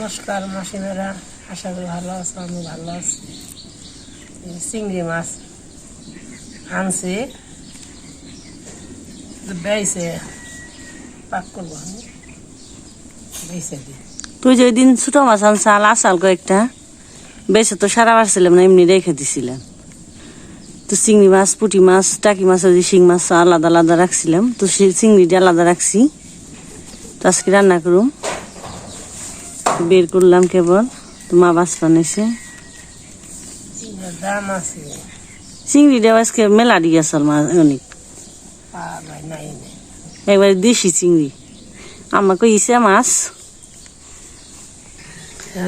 নমস্কার, মাসিমেরা। আশা করি ভালো আছো, আমি ভালো আছি। চিংড়ি মাছ আনছি। বেয়েছে পাক করব আমি। বেয়েছে দিই তুই যে দিন ছোট মাছ আনছাল আসাল কয়েকটা। বেশি তো সারা পারছিলাম না, এমনি রেখে দিছিলাম। তো চিংড়ি মাছ, পুঁটি মাছ, টাকি মাছ, ওই শিং মাছ, আলাদা আলাদা রাখছিলাম। তো সেই চিংড়িটা আলাদা রাখছি। তো আজকে রান্না করুম। বের করলাম কেবল। তো মা বাস বানাইছে দাম আছে। আজকে মেলা দিয়ে আসল মাছ অনেক। একবারে দেশি চিংড়ি। আমাকে ইসে মাছ।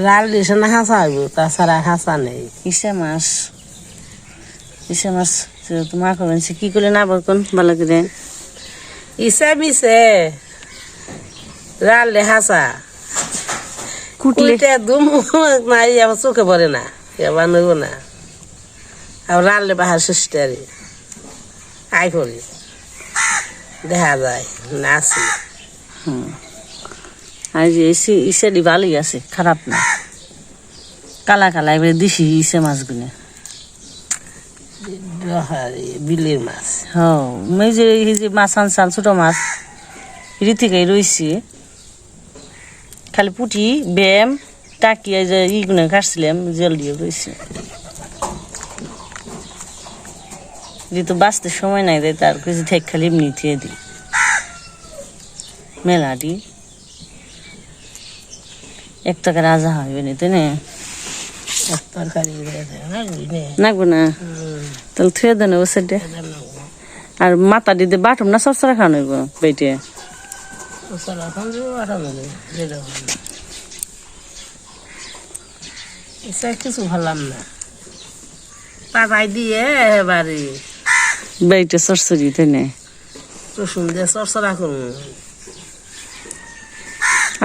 লাল দিছে না হাসা হইব তাছাড়া হাসা নেই। ইসে মাছ? ইসে মাছ? তোমার করবেন সে কি করলে না বলকন ভালো করে? ইসে মিছে লাল হাসা কুটলে কুইতে দুম নাই আমার চোখে পড়ে না এবার নেব না। আর রানলে বাহার সিস্টারে আই করি। দেখা যায় নাচি আর যে ইসে ইসেডি ভালোই আছে খারাপ না। কালা কালা এবারে দিছি ইসে মাছগুলো। বিলের মাছ। হ্যাঁ যে মাছ আনসাল ছোট মাছ। থেকেই রয়েছে খালি পুঁটি ব্যায়াম টাকি এই যে ইগুলো কাটছিলাম জল দিয়ে রয়েছে যেহেতু বাঁচতে সময় নাই দেয় তার কিছু থেকে খালি এমনি থিয়ে দিই। মেলাটি এক টাকা রাজা হবে না তাই না? দিয়ে দেয় নাগবো তাহলে থুয়ে দেন ও আর মাথা দিতে বাটুম না সরসরা খাওয়ানো বেটে এখন যে পাঠানো যেরকম এসে কিছু ভাবলাম না পাতাই দিয়ে এবারে বেটে সরসরি তাই না রসুন দিয়ে চরচরা করুন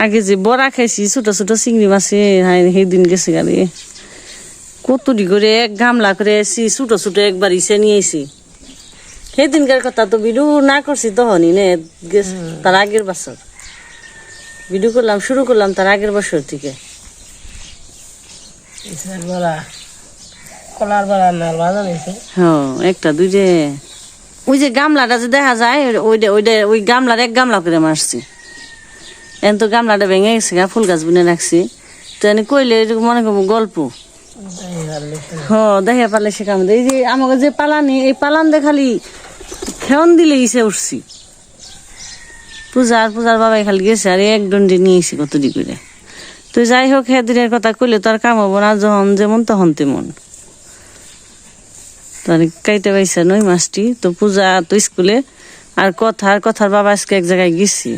আগে যে বড়া খাইছি ছোট ছোট চিংড়ি মাছে সেই দিন গেছে গাড়ি কতটি করে এক গামলা করে ছোট ছোট একবার ইসে নিয়েছি সেই দিনকার কথা তো ভিডিও না করছি তখনই নে তার আগের বছর। ভিডিও করলাম শুরু করলাম তার আগের বছর থেকে। হ্যাঁ একটা দুইটে ওই যে গামলাটা যে দেখা যায় ওইটা ওইটা ওই গামলার এক গামলা করে মারছি। এখন তো গামলাটা ভেঙে গেছে গা ফুল গাছ বুনে রাখছি। তো এনে কইলে মনে করব গল্প। হ্যাঁ দেখে পারলে সে কাম দেয়। এই যে আমাকে যে পালানি এই পালান দিয়ে খালি খেয়ন দিলে ইসে উঠছি। পূজার পূজার বাবাই খালি গেছে, আর এক দণ্ডে নিয়েছি কতটি করে। তো যাই হোক হ্যাঁ দিনের কথা কইলে তো আর কাম হব না, যখন যেমন তখন তেমন। তার কাইতে পাইছে নই মাছটি তো পূজা তো স্কুলে, আর কথার কথার বাবা আজকে এক জায়গায় গেছি।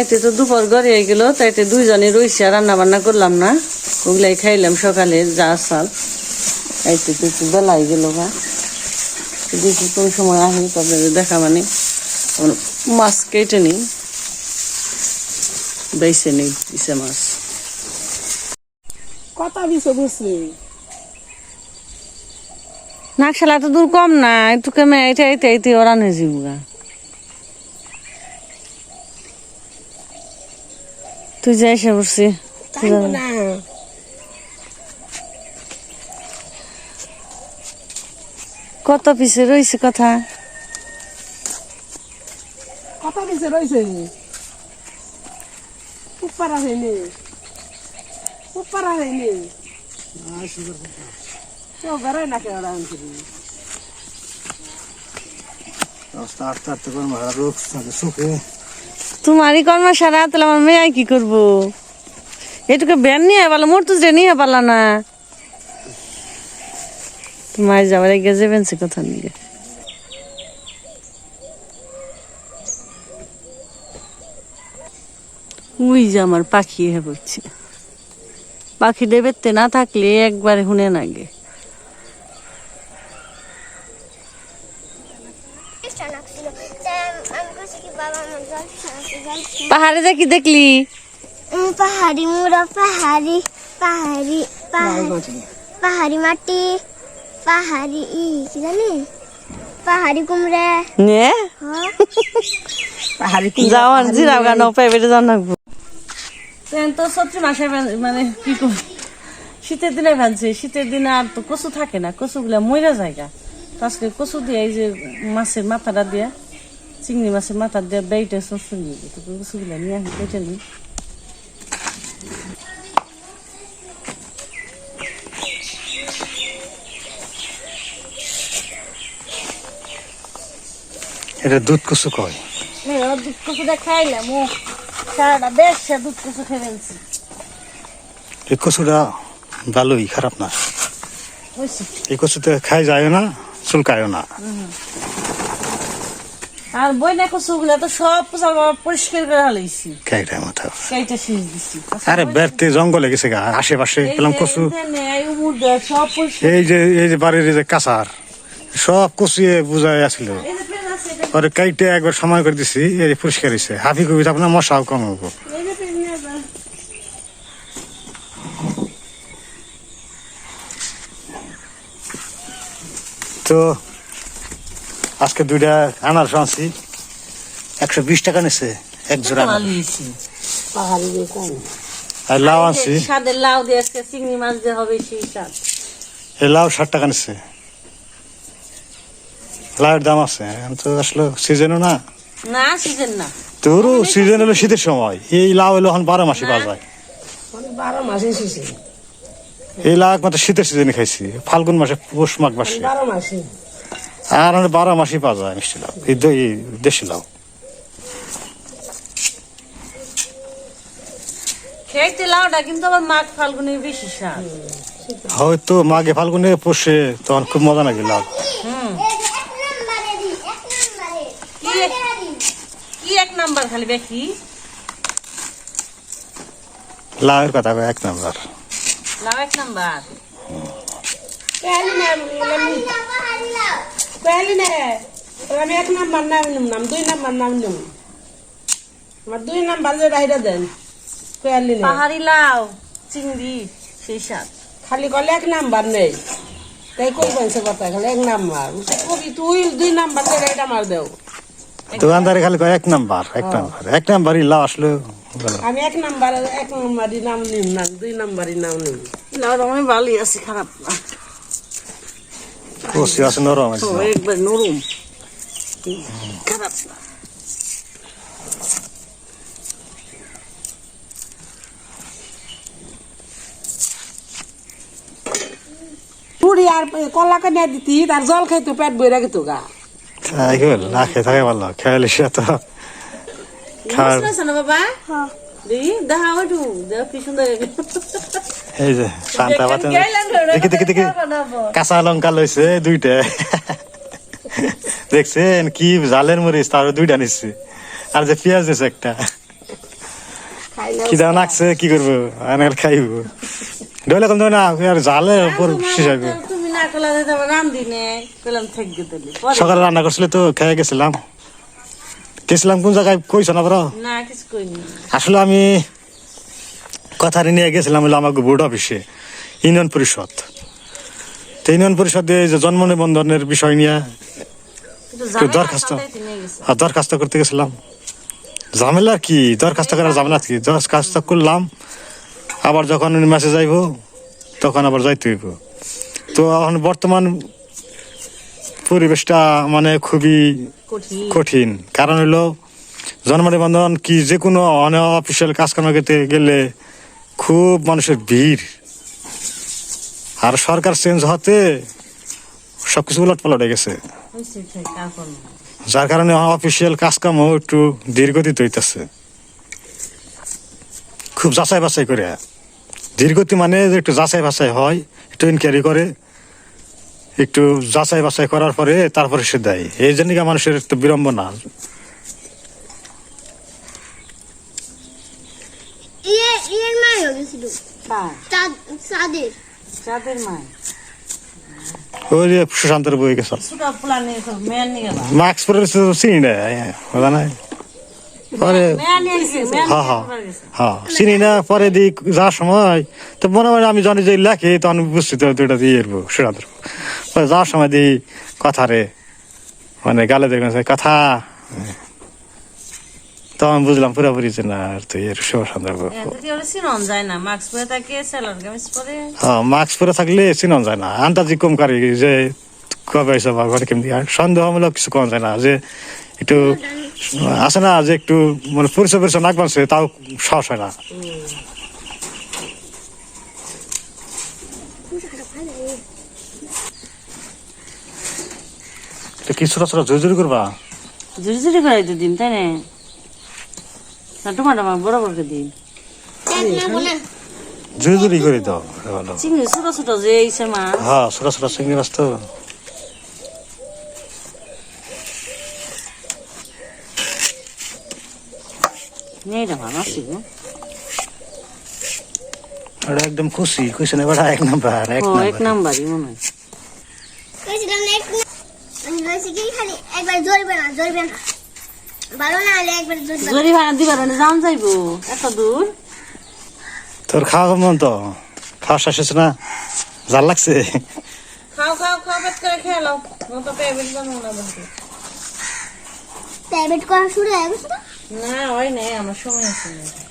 এতে তো দুপুর ঘরে গেল, তাইতে দুইজনে রয়েছে আর রান্না বান্না করলাম না। ওগুলাই খাইলাম সকালে, যা সাল এতে তো একটু বেলাই গেল তো দেখি কোন সময় আসি আপনাদের দেখা মানে মাছ কেটে নিই। বেছে নেই ইসে মাছ। কথা দিছে বুঝছি নাকশালা তো দূর কম না একটু কমে এটা এটা এটা ওরান হয়ে যাব গা। তুই যাই এসে বসছি না। কত পিছে রয়েছে কথা? কথা দিছে রয়েছে উপারা হয়নি। উপারা হয়নি। কেউ না কেউ মারা তোমারই কর্ম সারা তাহলে আমার মেয়ে কি করব? এটুকু ব্যান নিয়ে পারল মরতুজরে নিয়ে পারলা না। তোমার যাবার আগে যাবেন সে কথা নিয়ে। উই যে আমার পাখি হয়ে পড়ছে পাখি দেবেতে না থাকলে একবারে শুনে নাগে বলছি। পাহাড়ে যা কি দেখলি? উম, পাহাড়ি মুড়া পাহাড়ি পাহাড়ি পাহাড়ি পাহাড়ি মাটি। পাহাড়ি ই কি জানি? পাহাড়ি কুমড়া। নে? হ্যাঁ? পাহাড়ি জিরাও গান তো সত্যি মাসে মানে কি কর শীতের দিনে ভানছে শীতের দিনে আর তো কচু থাকে না। কচুগুলা ময়রা জায়গা। তো আজকে কচু দিয়ে এই যে মাছের মাথাটা দিয়ে চিংড়ি মাছের মাথা দিয়ে বেইটা সস্ত নিয়ে তো কচুগুলা নিয়ে আসি কেটে নিই। এটা দুধ কচু কয়? হ্যাঁ দুধ কচুটা খাইলাম ও সারাটা বেশ দুধ কচু খেয়ে ফেলছি। এই কচুটা ভালোই খারাপ না। এই কচুতে খাই যায় না চুলকায়ও না। আর বইনা কচুগুলা তো সব পরিষ্কার করে হালাইছি খাইটা মাথা? সেইটা শেষ দিছি। আরে বেরতে জঙ্গলে গেছে গা আশেপাশে পেলাম কচু। এই যে এই যে বাড়ির এই যে কাঁচার সব কচুয়ে বুঝাই আসছিল পরে কাইটে একবার সময় করে দিছি এই পরিষ্কার হয়েছে হাফি কবি আপনার মশাও কম হব। তো আজকে দুইটা আনারস আনছি। একশো বিশ টাকা নিছে এক জোড়া আর লাউ আনছি। লাউ দিয়ে আজকে চিংড়ি মাছ দিয়ে হবে সেই লাউ ষাট টাকা নিচ্ছে লাউয়ের দাম আছে তো আসলে সিজনও না। না সিজন না। তোরও সিজন হলো শীতের সময়। এই লাউ এলো এখন বারো মাসে পাওয়া যায় বারো মাসে শেষে এই লাউ একমাত্র শীতের সিজনে খাইছি। ফাল্গুন মাসে পৌষ মাঘ মাসে। আর আমরা বারো মাসেই পাওয়া যায় মিষ্টি লাউ। এই দেশি লাউ। খেতে লাউটা কিন্তু আবার মাঘ ফাল্গুনে বেশি স্বাদ। হয়তো মাঘে ফাল্গুনে পোষে তখন খুব মজা লাগে লাউ। হুম এই যে এক নম্বরে দি, এক নম্বরে। কি এক নাম্বার খালি দেখি? লাউয়ের কথা এক নাম্বার। লাউ এক নাম্বার। আমি এক নাম্বার নাম নিম নাম দুই নাম্বার নাম নিম। আমার দুই নাম্বার যে রাহিরা দেন পেয়ালি না। পাহাড়ি লাউ চিংড়ি সেই খালি কলে এক নাম্বার নেই। তাই কই পাইছে কথা খালি এক নাম্বার। কবি তুই দুই নাম্বার যে রাইটা দেও। দোকানদারে খালি কয় এক নাম্বার এক নাম্বার এক নাম্বারই লাউ আসলে। আমি এক নাম্বার এক নাম্বারই নাম নিম না দুই নাম্বারই নাম নিম। লাউটা আমি ভালোই আছে খারাপ না। কষি আছে নরম আছে। একবার নরম। খারাপ না। পুরি আর কলা কানিয়া দিতি তার জল খাইতো পেট বইরা গেতো গা। তাই না খেয়ে থাকে ভালো খেয়ালি সে তো খাওয়ার বাবা? সুন্দর এই যে শান্তা বাতে দেখি দেখি দেখি। কাঁচা লঙ্কা লইছে দুইটা। দেখছেন কি জালের মরিচ তার দুইটা নিচ্ছে। আর যে পেঁয়াজ দিছে একটা। কি দাম লাগছে কি করব? আনার খাইব। ডলে কম না আর উপর শিশাবে তুমি না করলে তো রান্ধি নে। কইলাম থেকে দিলি সকালে রান্না করছিল তো খেয়ে গেছিলাম। গেছিলাম কোন জায়গায় কইছ না বড় না কিছু কইনি। আসলে আমি কথা নিয়ে গেছিলাম হলো আমাকে বোর্ড অফিসে ইউনিয়ন পরিষদ। তো ইউনিয়ন পরিষদে এই যে জন্ম নিবন্ধনের বিষয় নিয়ে দরখাস্ত দরখাস্ত করতে গেছিলাম। ঝামেলা কি? দরখাস্ত করার ঝামেলা কি? দরখাস্ত করলাম আবার যখন মেসেজ আইব তখন আবার যাইতে হইব। তো এখন বর্তমান পরিবেশটা মানে খুবই কঠিন। কারণ হলো জন্ম নিবন্ধন কি যে কোনো অফিসিয়াল কাজকর্ম করতে গেলে খুব মানুষের ভিড়। আর সরকার চেঞ্জ হতে সবকিছু উলট পালট হয়ে গেছে যার কারণে অফিসিয়াল কাজকামও একটু দীর্ঘতিতে হইতেছে। খুব যাচাই বাছাই করে দীর্ঘতি মানে একটু যাচাই বাছাই হয় একটু ইনকোয়ারি করে একটু যাচাই বাছাই করার পরে তারপরে সে দেয়। এই জন্য মানুষের একটু বিড়ম্বনা? ইয়ে ওই যে সুশান্তর বই গেছে মাস্ক পরে তো চিনি না নাই পরে হ্যাঁ হ্যাঁ হ্যাঁ চিনি না পরে দিক যাওয়ার সময় তো মনে হয় আমি জানি যে লেখে তখন বুঝছি তো দুইটা দিয়ে এরবো সুরান্তর পরে যাওয়ার সময় দিই কথা রে মানে গালে দেখবেন কথা। তখন বুঝলাম পুরোপুরি যে না আর তো এর শুভ সন্দর্ভ হ্যাঁ মাস্ক পরে থাকলে চিনন যায় না। আন্দাজি কম কারি যে কবে এসে বা কেমনি আর সন্দেহমূলক কিছু কম যায় না যে একটু আছে না যে একটু মানে পরিচয় পরিচয় নাক বানছে তাও সাহস হয় না। কি ছোট ছোট জোর জোর করবা? জুড়ি জুড়ি করে তো দিন তাই না? টমাটো আমার বড় বড় দিন। জোর করে দাও ছোট ছোট যে হ্যাঁ ছোট ছোট চিংড়ি মাছ তো। ওটা একদম খুশি। খুশি না বেড়া এক নাম্বার এক ও এক নাম্বারই মনে হয়। কইছিলাম এক আমি হয়েছে কি খালি একবার জ্বলবে না জ্বলবে না। ভালো না হলে একবার জ্বলবে না। ভাড়া দিবার যাম যাইবো। এত দূর? তোর খাওয়া মন তো? খাওয়া শেষ না? জাল লাগছে? খাও খাও খাও পেট করে খেয়ে লাও নতো পেবেট বানাবো না বলতে ট্যাবলেট করা শুরু হয়ে গেছে তো? না হয় নাই আমার সময় আছে না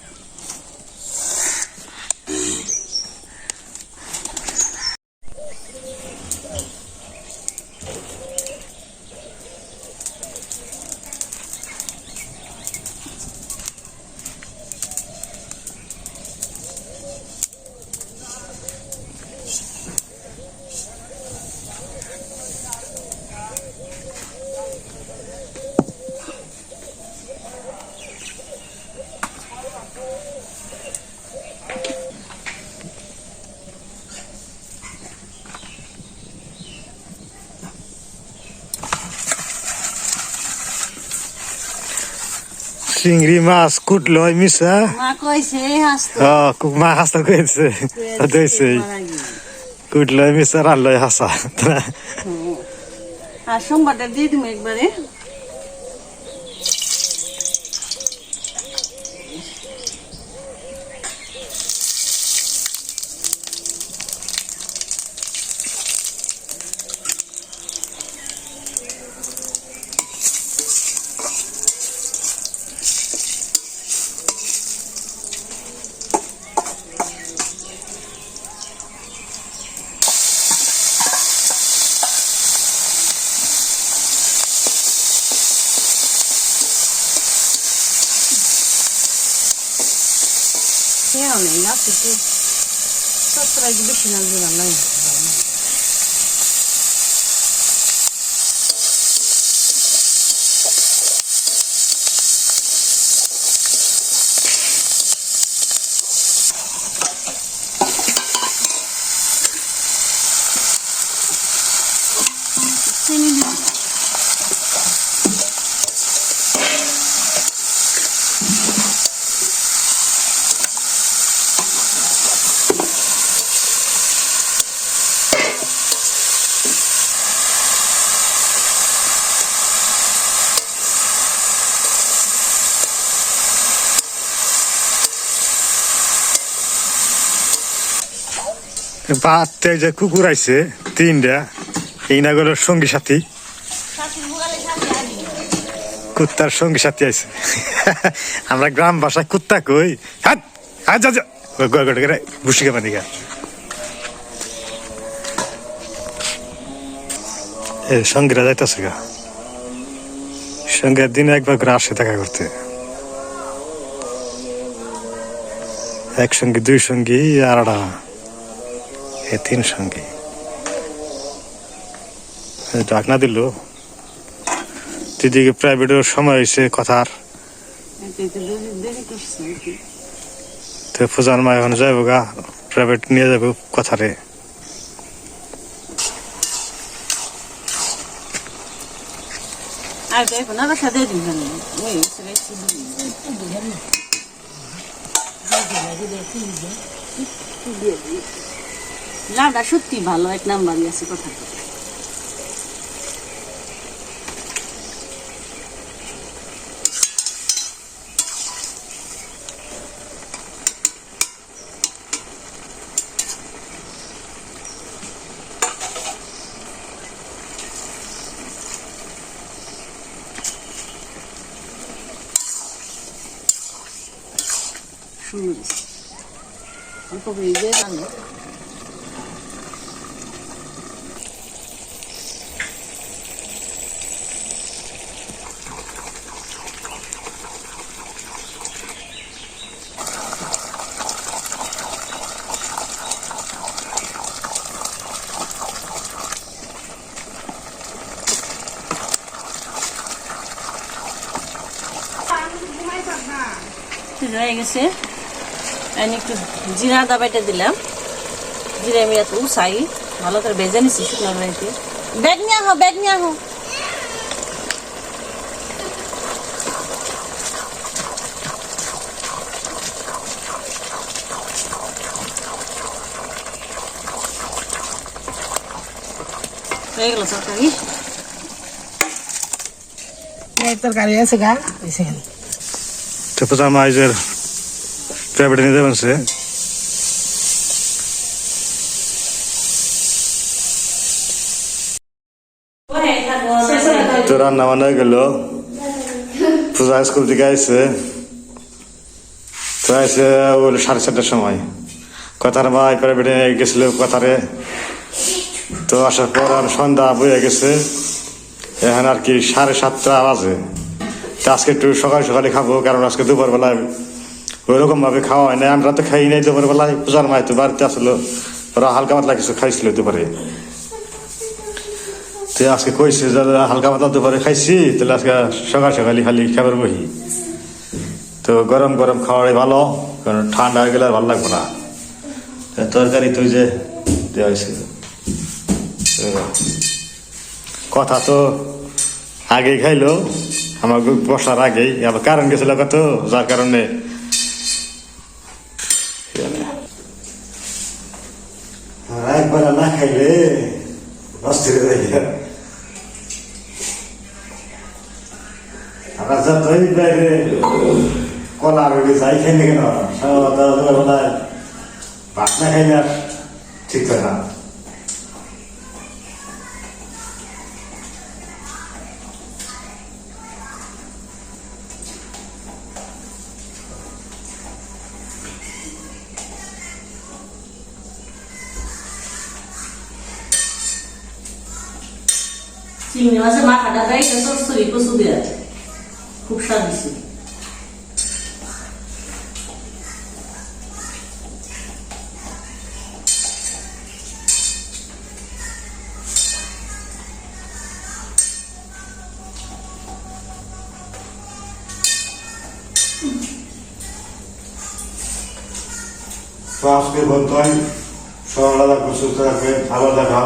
চিংড়ি মাছ কুটলো মিশা মা হাসা কয়েছে দইছে কুটলো মিশা রাল্লো হাসা। আর সোমবারটা দিয়ে দিবো একবারে খেয়েও নেই আছে তো সত্তর বেশি লাগবে না নাই চিনি দিবি বাতে যে কুকুর আইছে, তিনটা এই না গেল সঙ্গী সাথী। কুত্তার সঙ্গী সাথী আইছে। আমরা গ্রাম ভাষায় কুত্তা কই? হাত হাত যা যা গড় গড় করে কেমন দিকে। এ, সঙ্গীরা যাইতেছে গা। সঙ্গে দিনে একবার করে আসে দেখা করতে। এক সঙ্গী, দুই সঙ্গী আর এ তিন সঙ্গী ডাক না দিল দিদিকে প্রাইভেটের সময় হয়েছে কথার। তো পূজার মা এখন যাইব গা প্রাইভেট নিয়ে যাব কথারে আর দেখো না দেখা দিয়ে দিবেন ওই রেসি লাউটা সত্যি ভালো এক নাম্বারই আছে কথা। সুন্দর অল্প করে দিয়ে হয়ে গেছে আমি একটু জিরা আদা বাইটা দিলাম। জিরা আমি এত উসাই ভালো করে ভেজে নিছি শুকনো বাড়িতে ব্যাগ নিয়ে আহো ব্যাগ নিয়ে আহো। হয়ে গেল তরকারি। এই তরকারি আছে গা এখানে তো পূজা মাইজের প্রাইভেটে নিয়ে সে তো রান্না বান্না গেল পূজা স্কুল থেকে আইসে তো আইসে বলে সাড়ে চারটার সময় কথার মা প্রাইভেটে গেছিল কথারে তো আসার পর আর সন্ধ্যা বয়ে গেছে এখন আর কি সাড়ে সাতটা বাজে তো আজকে একটু সকাল সকালে খাব কারণ আজকে দুপুর বেলায় ওইরকম ভাবে খাওয়া হয় না আমরা তো খাই নাই দুপুর বেলায়। পূজার মায় তো বাড়িতে আসলো। ওরা হালকা পাতলা কিছু খাইছিল দুপুরে। তো আজকে কইছে হালকা পাতলা দুপুরে খাইছি। তাহলে আজকে সকাল সকালে খালি খাবার বহি। তো গরম গরম খাওয়াই ভালো, কারণ ঠান্ডা হয়ে গেলে আর ভালো লাগবে না। তরকারি তুই যে দেওয়া হয়েছিল কথা তো আগেই খাইলো। আমার বসার আগেই। আবার কারণ গেছিল কত? যার কারণে না কেন ভাত না খাইলে আর ঠিক হয় না চিংড়ি মাছের মাথাটা দেয় চচ্চড়ি কচু খুব স্বাদ বলতে হয় সকালবেলা প্রস্তুত থাকবে ভালো দেখা